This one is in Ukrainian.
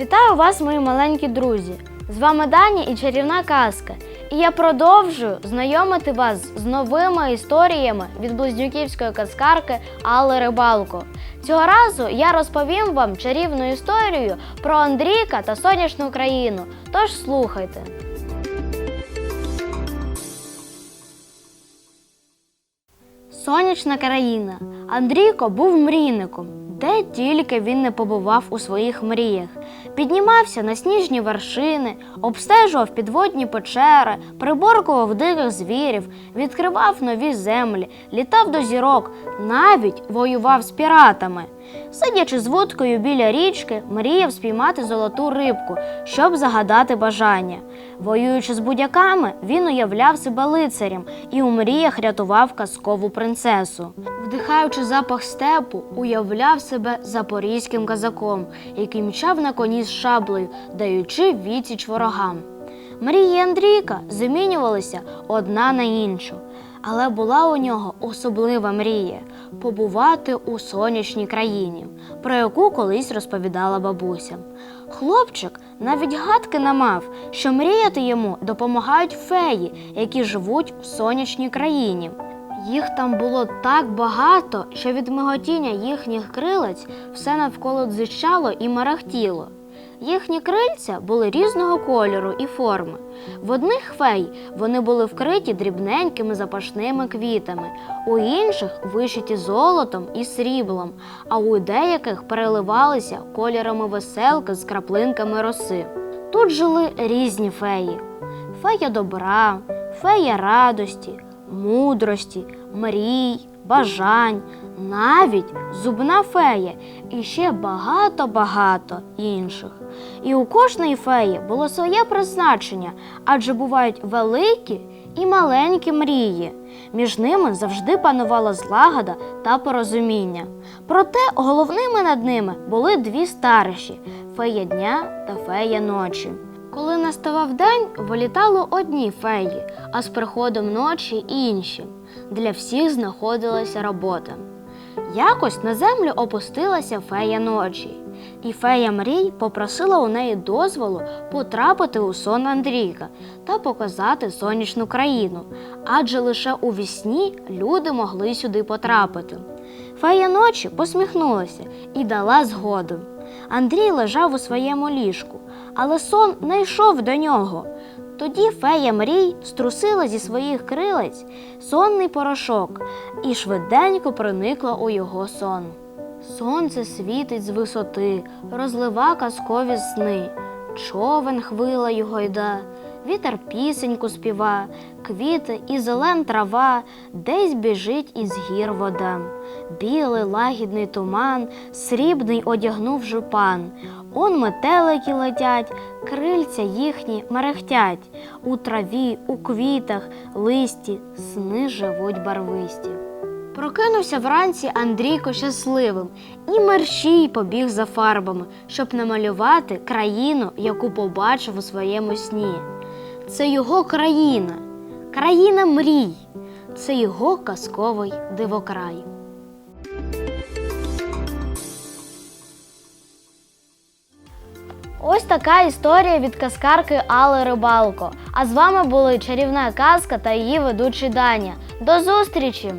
Вітаю вас, мої маленькі друзі! З вами Даня і чарівна казка. І я продовжую знайомити вас з новими історіями від близнюківської казкарки Алли Рибалко. Цього разу я розповім вам чарівну історію про Андрійка та сонячну країну. Тож слухайте. Сонячна країна. Андрійко був мрійником, де тільки він не побував у своїх мріях. Піднімався на сніжні вершини, обстежував підводні печери, приборкував диких звірів, відкривав нові землі, літав до зірок, навіть воював з піратами. Сидячи з вудкою біля річки, мріяв спіймати золоту рибку, щоб загадати бажання. Воюючи з будяками, він уявляв себе лицарем і у мріях рятував казкову принцесу. Вдихаючи запах степу, уявляв себе запорізьким казаком, який мчав на коні з шаблею, даючи відсіч ворогам. Мрії Андрійка замінювалися одна на іншу, але була у нього особлива мрія побувати у сонячній країні, про яку колись розповідала бабуся. Хлопчик навіть гадки не мав, що мріяти йому допомагають феї, які живуть у сонячній країні. Їх там було так багато, що від миготіння їхніх крилець все навколо дзищало і мерехтіло. Їхні крильця були різного кольору і форми. В одних фей вони були вкриті дрібненькими запашними квітами, у інших вишиті золотом і сріблом, а у деяких переливалися кольорами веселки з краплинками роси. Тут жили різні феї: фея добра, фея радості, мудрості, мрій, бажань, навіть зубна фея і ще багато-багато інших. І у кожної феї було своє призначення, адже бувають великі і маленькі мрії. Між ними завжди панувала злагода та порозуміння. Проте головними над ними були дві старші фея дня та фея ночі. Коли наставав день, вилітало одні феї, а з приходом ночі інші. Для всіх знаходилася робота. Якось на землю опустилася фея ночі, і фея мрій попросила у неї дозволу потрапити у сон Андрійка та показати сонячну країну, адже лише у вісні люди могли сюди потрапити. Фея ночі посміхнулася і дала згоду. Андрій лежав у своєму ліжку, але сон не йшов до нього. Тоді фея мрій струсила зі своїх крилець сонний порошок і швиденько проникла у його сон. Сонце світить з висоти, розлива казкові сни, човен хвила його йда, вітер пісеньку співа, квіти і зелен трава, десь біжить із гір вода. Білий лагідний туман, срібний одягнув жупан. Он метелики летять, крильця їхні мерехтять. У траві, у квітах, листі, сни живуть барвисті. Прокинувся вранці Андрійко щасливим і мерщій побіг за фарбами, щоб намалювати країну, яку побачив у своєму сні. Це його країна, країна мрій, це його казковий дивокрай. Ось така історія від казкарки Алли Рибалко. А з вами були чарівна казка та її ведучий Даня. До зустрічі!